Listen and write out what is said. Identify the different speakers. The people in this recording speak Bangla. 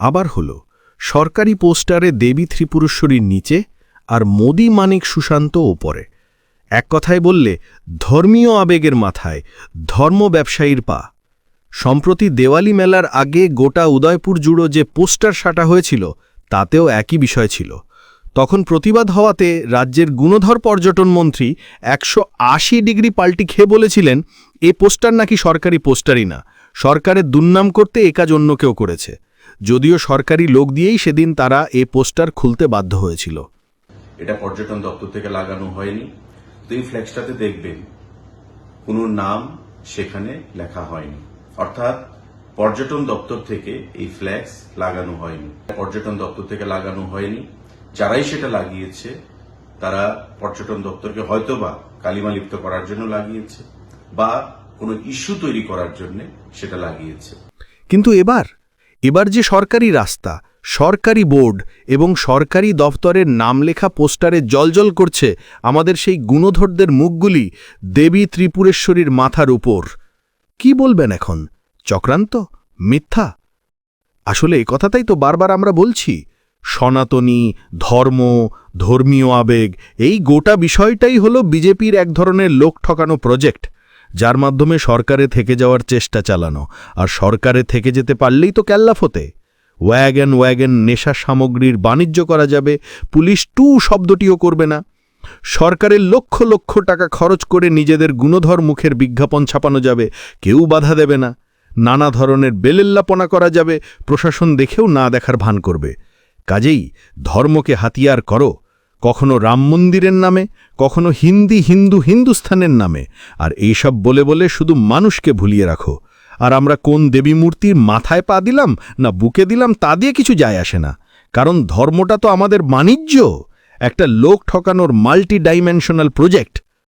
Speaker 1: আবার হল, সরকারি পোস্টারে দেবী ত্রিপুরেশ্বরীর নিচে আর মোদি মানিক সুশান্ত ওপরে। এক কথায় বললে, ধর্মীয় আবেগের মাথায় ধর্ম ব্যবসায়ীর পা। সম্প্রতি দেওয়ালি মেলার আগে গোটা উদয়পুর জুড়ো যে পোস্টার সাটা হয়েছিল, তাতেও একই বিষয় ছিল। তখন প্রতিবাদ হওয়াতে রাজ্যের গুণধর পর্যটন মন্ত্রী একশো আশি ডিগ্রি পাল্টি খেয়ে বলেছিলেন, এ পোস্টার নাকি সরকারি পোস্টারই না। সরকারের দুর্নাম করতে এ কাজ অন্য কেউ করেছে। যদিও সরকারি লোক দিয়েই সেদিন তারা এ পোস্টার খুলতে বাধ্য হয়েছিল।
Speaker 2: এটা পর্যটন দপ্তর থেকে লাগানো হয়নি। তো এই ফ্ল্যাক্সটাতে দেখবেন কোনো নাম সেখানে লেখা হয়নি। অর্থাৎ পর্যটন দপ্তর থেকে এই ফ্ল্যাক্স লাগানো হয়নি। পর্যটন দপ্তর থেকে লাগানো হয়নি। যারাই সেটা লাগিয়েছে তারা পর্যটন দপ্তরকে হয়তোবা কালিমালিপ্ত করার জন্য লাগিয়েছে বা কোনো ইস্যু তৈরি করার জন্য সেটা লাগিয়েছে।
Speaker 1: কিন্তু এবার এবার যে সরকারি রাস্তা, সরকারি বোর্ড এবং সরকারি দফতরের নাম লেখা পোস্টারে জলজল করছে আমাদের সেই গুণধরদের মুখগুলি দেবী ত্রিপুরেশ্বরীর মাথার উপর। কি বলবেন এখন? চক্রান্ত? মিথ্যা? আসলে এ কথাটাই তো বারবার আমরা বলছি। সনাতনী, ধর্ম, ধর্মীয় আবেগ, এই গোটা বিষয়টাই হলো বিজেপির এক ধরনের লোক ঠকানো প্রজেক্ট। যার মাধ্যমে সরকারে থেকে যাওয়ার চেষ্টা চালানো। আর সরকারে থেকে যেতে পারলেই তো ক্যাল্লাফতে ওয়াগন ওয়াগন নেশা সামগ্রীর বাণিজ্য করা যাবে, পুলিশ টু শব্দটিও করবে না। সরকারের লক্ষ লক্ষ টাকা খরচ করে নিজেদের গুণধর মুখের বিজ্ঞাপন ছাপানো যাবে, কেউ বাধা দেবে না। নানা ধরনের বেলেল্লাপনা করা যাবে, প্রশাসন দেখেও না দেখার ভান করবে। কাজেই ধর্মকে হাতিয়ার করো কখনো রাম মন্দিরের নামে, কখনো হিন্দি হিন্দু হিন্দুস্থানের নামে। আর এইসব বলে বলে শুধু মানুষকে ভুলিয়ে রাখো। আর আমরা কোন দেবী মূর্তির মাথায় পা দিলাম না বুকে দিলাম তা দিয়ে কিছু যায় আসে না। কারণ ধর্মটা তো আমাদের বাণিজ্য একটা লোক ঠকানোর মাল্টি ডাইমেনশনাল প্রজেক্ট।